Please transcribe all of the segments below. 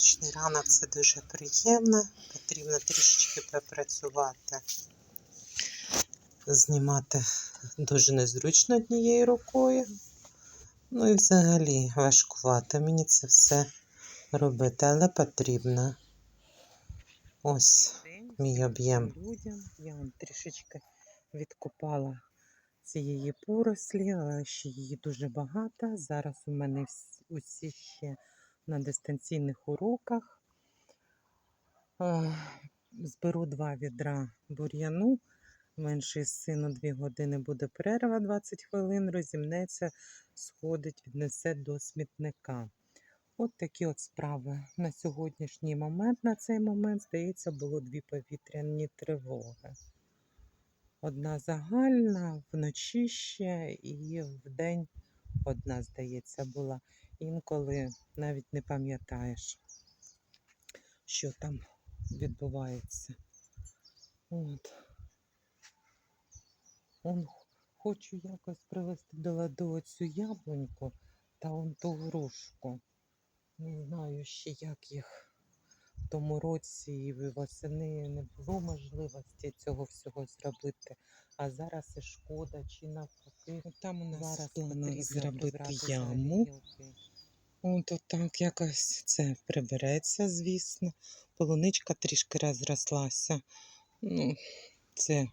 сонячний ранок це дуже приємно. Потрібно трішечки попрацювати. Знімати дуже незручно однією рукою. Ну і взагалі важкувато мені це все робити, але потрібно. Ось мій об'єм. Я вам трішечки відкопала цієї порослі, але ще її дуже багато. Зараз у мене усі ще на дистанційних уроках. Е, Зберу два відра бур'яну. Менший сину 2 години буде перерва 20 хвилин, розімнеться, сходить, віднесе до смітника. От такі от справи. На сьогоднішній момент, на цей момент, здається, було дві повітряні тривоги. Одна загальна, вночі ще і вдень одна, здається, була. Інколи навіть не пам'ятаєш, що там відбувається. От. Он хочу якось привести до ладу оцю яблуньку та он ту грушку. Не знаю ще, як їх тому році і восени не було можливості цього всього зробити. А зараз і шкода, чи навпаки. Там у Зараз плану потрібно зробити яму. От так якось це прибереться, звісно. Полуничка трішки розрослася. Ну, це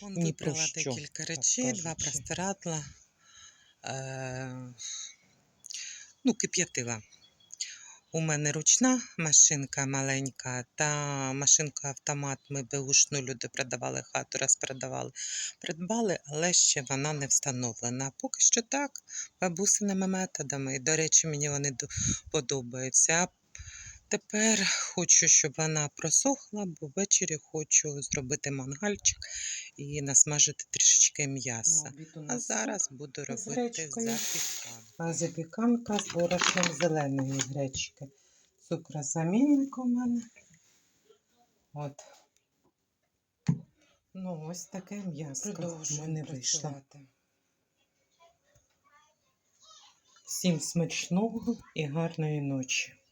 Вон Ні про що, декілька так речей, два простирадла. Е, ну, кип'ятила. У мене ручна машинка маленька, та машинка автомат. Ми беушну люди продавали хату, розпродавали. Придбали, але ще вона не встановлена. Поки що так, бабусиними методами. До речі, мені вони подобаються. Тепер хочу, щоб вона просохла, бо ввечері хочу зробити мангальчик і насмажити трішечки м'яса. А зараз буду робити запіканку. запіканка з борошном зеленої гречки. Цукрозамінник у мене. От. Ну, ось таке м'ясо в мене вийшло. Всім смачного і гарної ночі.